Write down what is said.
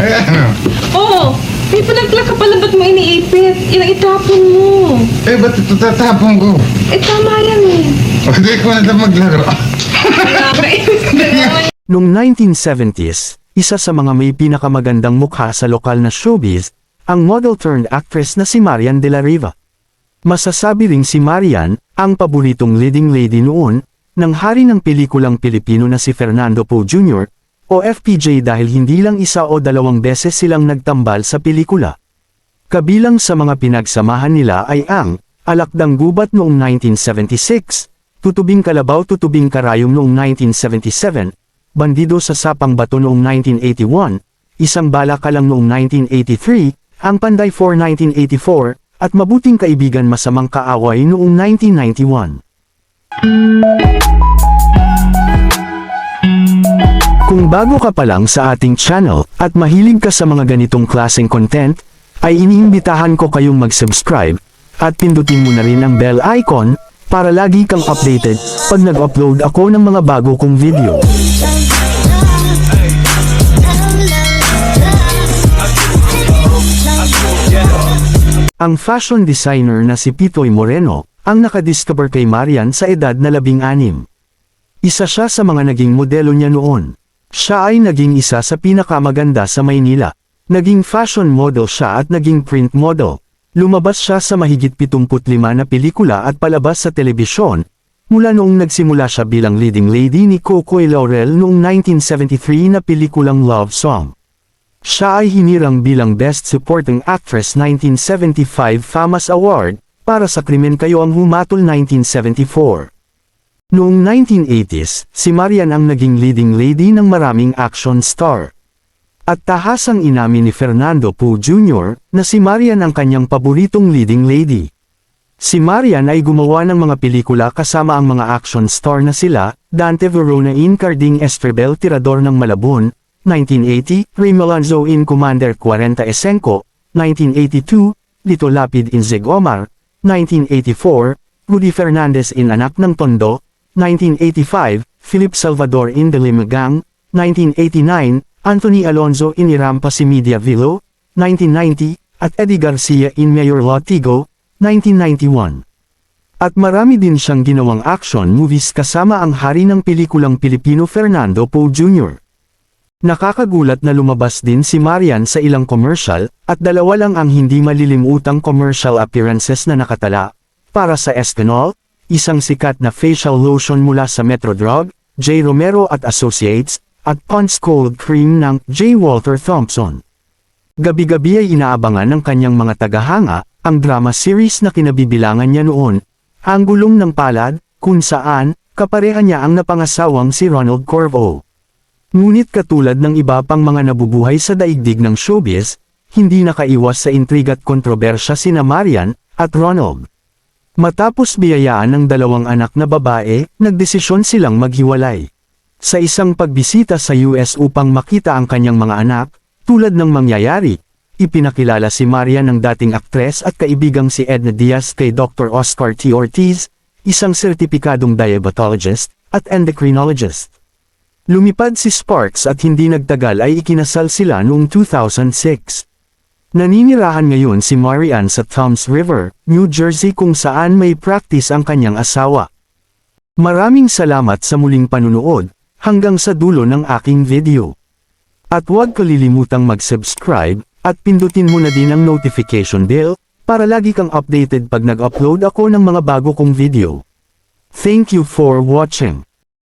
Ano? Oh, may panagla ka pala, ba't mo iniipit? Ilang itapon mo. Eh, ba't ito tatapon ko? Eh, tama yan eh. Hindi ko na maglaro. Noong 1970s, isa sa mga may pinakamagandang mukha sa lokal na showbiz, ang model-turned-actress na si Marian de la Riva. Masasabi ring si Marian, ang paboritong leading lady noon, ng hari ng pelikulang Pilipino na si Fernando Poe Jr., o FPJ dahil hindi lang isa o dalawang beses silang nagtambal sa pelikula. Kabilang sa mga pinagsamahan nila ay ang Alakdang Gubat noong 1976, Tutubing Kalabaw Tutubing Karayom noong 1977, Bandido sa Sapang Bato noong 1981, Isang Bala Ka Lang noong 1983, Ang Panday 4 1984, at Mabuting Kaibigan Masamang Kaaway noong 1991. Bago ka pa lang sa ating channel at mahilig ka sa mga ganitong klaseng content, ay iniimbitahan ko kayong mag-subscribe at pindutin mo na rin ang bell icon para lagi kang updated pag nag-upload ako ng mga bago kong video. Ang fashion designer na si Pitoy Moreno ang nakadiscover kay Marian sa edad na labing anim. Isa siya sa mga naging modelo niya noon. Siya ay naging isa sa pinakamaganda sa Maynila. Naging fashion model siya at naging print model. Lumabas siya sa mahigit 75 na pelikula at palabas sa telebisyon, mula noong nagsimula siya bilang leading lady ni Cocoy Laurel noong 1973 na pelikulang Love Song. Siya ay hinirang bilang Best Supporting Actress 1975 FAMAS Award, para sa Krimen Kayo ang Humatol 1974. Noong 1980s, si Marian ang naging leading lady ng maraming action star. At tahasang inamin ni Fernando Poe Jr. na si Marian ang kanyang paboritong leading lady. Si Marian ay gumawa ng mga pelikula kasama ang mga action star na sila, Dante Verona in Carding Estrebel Tirador ng Malabon, 1980, Ray Melanzo in Commander 40 Esenco, 1982, Lito Lapid in Zig Omar, 1984, Rudy Fernandez in Anak ng Tondo, 1985, Philip Salvador in Delimagang, 1989, Anthony Alonzo in Irampa si Media Villo, 1990, at Eddie Garcia in Mayor Latigo, 1991. At marami din siyang ginawang action movies kasama ang hari ng pelikulang Pilipino Fernando Poe Jr. Nakakagulat na lumabas din si Marian sa ilang commercial, at dalawa lang ang hindi malilimutang commercial appearances na nakatala. Para sa Escanol, isang sikat na facial lotion mula sa Metro Drug, J. Romero at Associates, at Pond's Cold Cream ng J. Walter Thompson. Gabi-gabi ay inaabangan ng kanyang mga tagahanga, ang drama series na kinabibilangan niya noon, Ang Gulong ng Palad, kung saan, kapareha niya ang napangasawang si Ronald Corvo. Ngunit katulad ng iba pang mga nabubuhay sa daigdig ng showbiz, hindi nakaiwas sa intriga't kontrobersya sina Marian at Ronald. Matapos biyayaan ng dalawang anak na babae, nagdesisyon silang maghiwalay. Sa isang pagbisita sa US upang makita ang kanyang mga anak, tulad ng mangyayari, ipinakilala si Marian ng dating aktres at kaibigang si Edna Diaz kay Dr. Oscar T. Ortiz, isang sertipikadong diabetologist at endocrinologist. Lumipad si Sparks at hindi nagtagal ay ikinasal sila noong 2006. Naninirahan ngayon si Marian sa Toms River, New Jersey kung saan may practice ang kanyang asawa. Maraming salamat sa muling panunood, hanggang sa dulo ng aking video. At huwag kalilimutang mag-subscribe, at pindutin mo na din ang notification bell, para lagi kang updated pag nag-upload ako ng mga bago kong video. Thank you for watching.